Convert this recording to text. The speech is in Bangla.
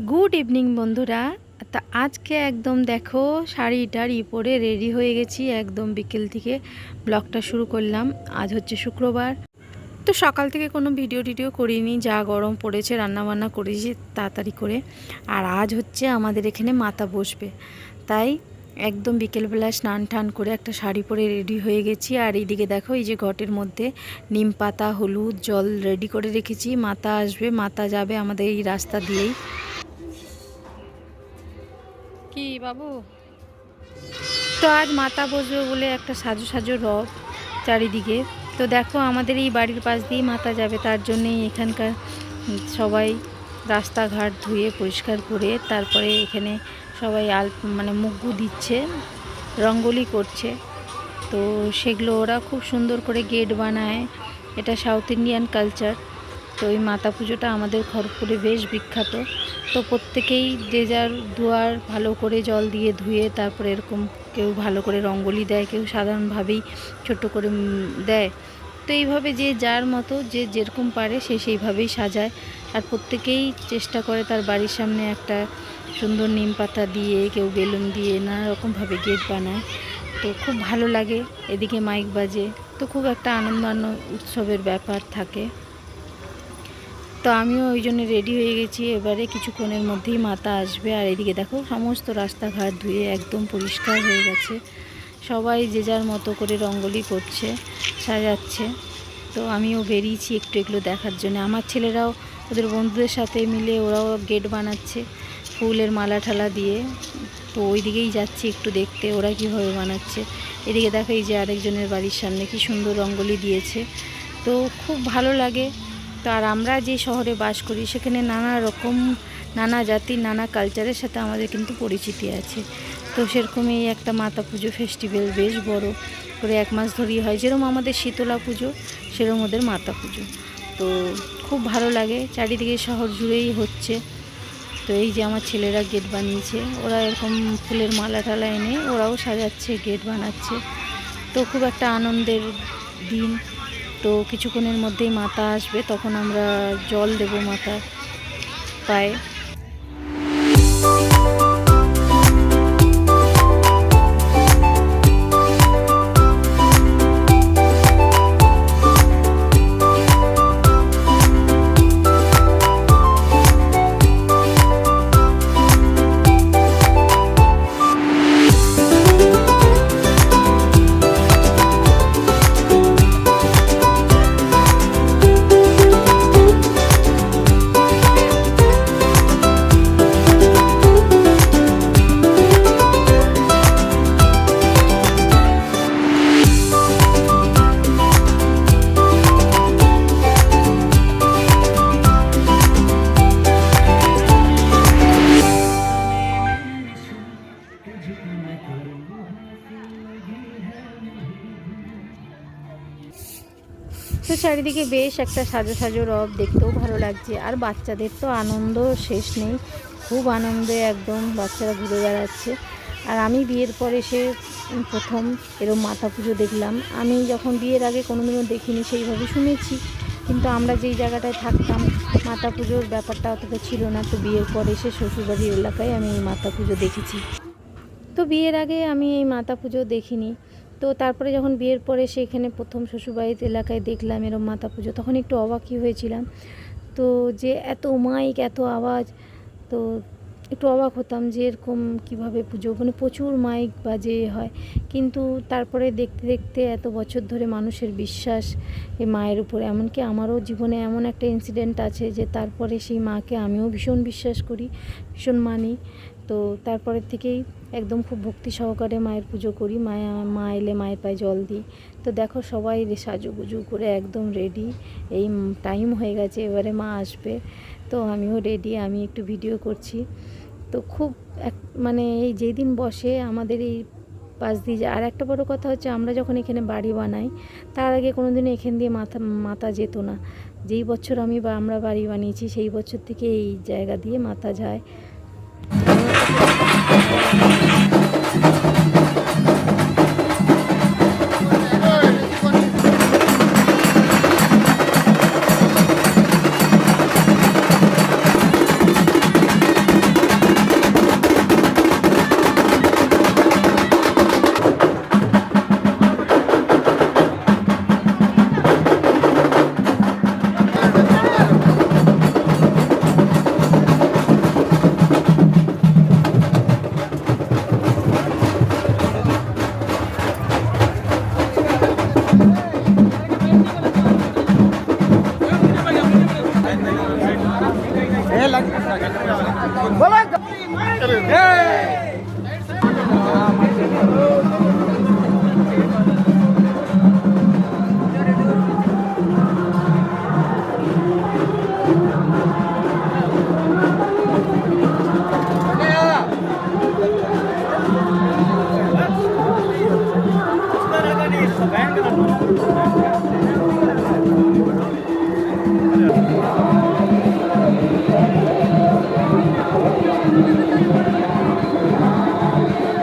গুড ইভিনিং বন্ধুরা। তা আজকে একদম দেখো শাড়ি টাড়ি পরে রেডি হয়ে গেছি। একদম বিকেল থেকে ব্লগটা শুরু করলাম। আজ হচ্ছে শুক্রবার। তো সকাল থেকে কোনো ভিডিও টিডিও করিনি, যা গরম পড়েছে, রান্নাবান্না করেছি তাড়াতাড়ি করে। আর আজ হচ্ছে আমাদের এখানে মাথা বসবে। তাই একদম বিকেলবেলা স্নান টান করে একটা শাড়ি পরে রেডি হয়ে গেছি। আর এইদিকে দেখো, এই যে ঘটের মধ্যে নিম পাতা, হলুদ, জল রেডি করে রেখেছি। মাথা আসবে মাথা যাবে আমাদের এই রাস্তা দিয়েই। কি বাবু? তো আজ মাথা বসবে বলে একটা সাজু সাজু রব চারিদিকে। তো দেখো আমাদের এই বাড়ির পাশ দিয়েই মাথা যাবে, তার জন্যেই এখানকার সবাই রাস্তাঘাট ধুয়ে পরিষ্কার করে তারপরে এখানে সবাই আল মানে মুগ্গু দিচ্ছে, রঙ্গোলি করছে। তো সেগুলো ওরা খুব সুন্দর করে গেট বানায়। এটা সাউথ ইন্ডিয়ান কালচার। তো এই মাতা পুজোটা আমাদের খড়গপুরে বেশ বিখ্যাত। তো প্রত্যেকেই যে যার দুয়ার ভালো করে জল দিয়ে ধুয়ে তারপরে এরকম কেউ ভালো করে রঙ্গোলি দেয়, কেউ সাধারণভাবেই ছোট করে দেয়। তো এইভাবে যে যার মতো যে যেরকম পারে সে সেইভাবেই সাজায়। আর প্রত্যেকেই চেষ্টা করে তার বাড়ির সামনে একটা সুন্দর নিম পাতা দিয়ে, কেউ বেলুন দিয়ে নানা রকমভাবে গেট বানায়। তো খুব ভালো লাগে, এদিকে মাইক বাজে। তো খুব একটা আনন্দ উৎসবের ব্যাপার থাকে। তো আমিও ওই জন্য রেডি হয়ে গেছি। এবারে কিছুক্ষণের মধ্যেই মাথা আসবে। আর এদিকে দেখো, সমস্ত রাস্তাঘাট ধুয়ে একদম পরিষ্কার হয়ে গেছে। সবাই যে যার মতো করে রঙ্গোলি করছে, সাজাচ্ছে। তো আমিও বেরিয়েছি একটু এগুলো দেখার জন্য। আমার ছেলেরাও, ওদের বন্ধুদের সাথে মিলে ওরাও গেট বানাচ্ছে ফুলের মালা ঠালা দিয়ে। তো ওই দিকেই যাচ্ছি একটু দেখতে, ওরা কীভাবে বানাচ্ছে। এদিকে দেখো এই যে আরেকজনের বাড়ির সামনে কি সুন্দর রঙ্গোলি দিয়েছে। তো খুব ভালো লাগে। তো আর আমরা যে শহরে বাস করি, সেখানে নানা রকম, নানা জাতির নানা কালচারের সাথে আমাদের কিন্তু পরিচিতি আছে। তো সেরকমই একটা মাতা পুজো ফেস্টিভ্যাল বেশ বড় করে এক মাস ধরেই হয়। যেরকম আমাদের শীতলা পুজো, সেরকম ওদের মাতা পুজো। তো খুব ভালো লাগে, চারিদিকে শহর জুড়েই হচ্ছে। তো এই যে আমার ছেলেরা গেট বানিয়েছে, ওরা এরকম ফুলের মালা টালা এনে ওরাও সাজাচ্ছে, গেট বানাচ্ছে। তো খুব একটা আনন্দের দিন। তো কিছুক্ষণের মধ্যেই মাথা আসবে তখন আমরা জল দেব মাথা পায়ে। তো চারিদিকে বেশ একটা সাজো সাজো রব, দেখতেও ভালো লাগছে। আর বাচ্চাদের তো আনন্দ শেষ নেই, খুব আনন্দে একদম বাচ্চারা ঘুরে বেড়াচ্ছে। আর আমি বিয়ের পরে সে প্রথম এরম মাথা পুজো দেখলাম। আমি যখন বিয়ের আগে কোনোদিনও দেখিনি সেইভাবে শুনেছি, কিন্তু আমরা যেই জায়গাটায় থাকতাম মাতা পুজোর ব্যাপারটা অতটা ছিল না। তো বিয়ের পরে এসে শ্বশুরবাড়ির এলাকায় আমি এই মাতা পুজো দেখেছি। তো বিয়ের আগে আমি এই মাতা পুজো দেখিনি। তো তারপরে যখন বিয়ের পরে সেখানে প্রথম শ্বশুরবাড়ির এলাকায় দেখলাম এরম মাতা পুজো, তখন একটু অবাকই হয়েছিলাম। তো যে এত মাইক এত আওয়াজ, তো একটু অবাক হতাম যে এরকম কীভাবে পুজো মানে প্রচুর মাইক বাজে হয়। কিন্তু তারপরে দেখতে দেখতে এত বছর ধরে মানুষের বিশ্বাস এই মায়ের উপরে, এমনকি আমারও জীবনে এমন একটা ইনসিডেন্ট আছে যে তারপরে সেই মাকে আমিও ভীষণ বিশ্বাস করি, ভীষণ মানি। তো তারপরের থেকেই একদম খুব ভক্তি সহকারে মায়ের পুজো করি। মায়া, মা এলে মায়ের পায়ে জল দিই। তো দেখো সবাই সাজুগুজু করে একদম রেডি এই টাইম হয়ে গেছে, এবারে মা আসবে। তো আমিও রেডি আমি একটু ভিডিও করছি। তো খুব এক মানে এই যেদিন বসে আমাদের এই পাশ দিয়ে যায় আর একটা বড় কথা হচ্ছে আমরা যখন এখানে বাড়ি বানাই, তার আগে কোনো দিন এখান দিয়ে মাথা মাথা যেত না। যেই বছর আমি বা আমরা বাড়ি বানিয়েছি, সেই বছর থেকে এই জায়গা দিয়ে মাথা যায়। Thank you. বলো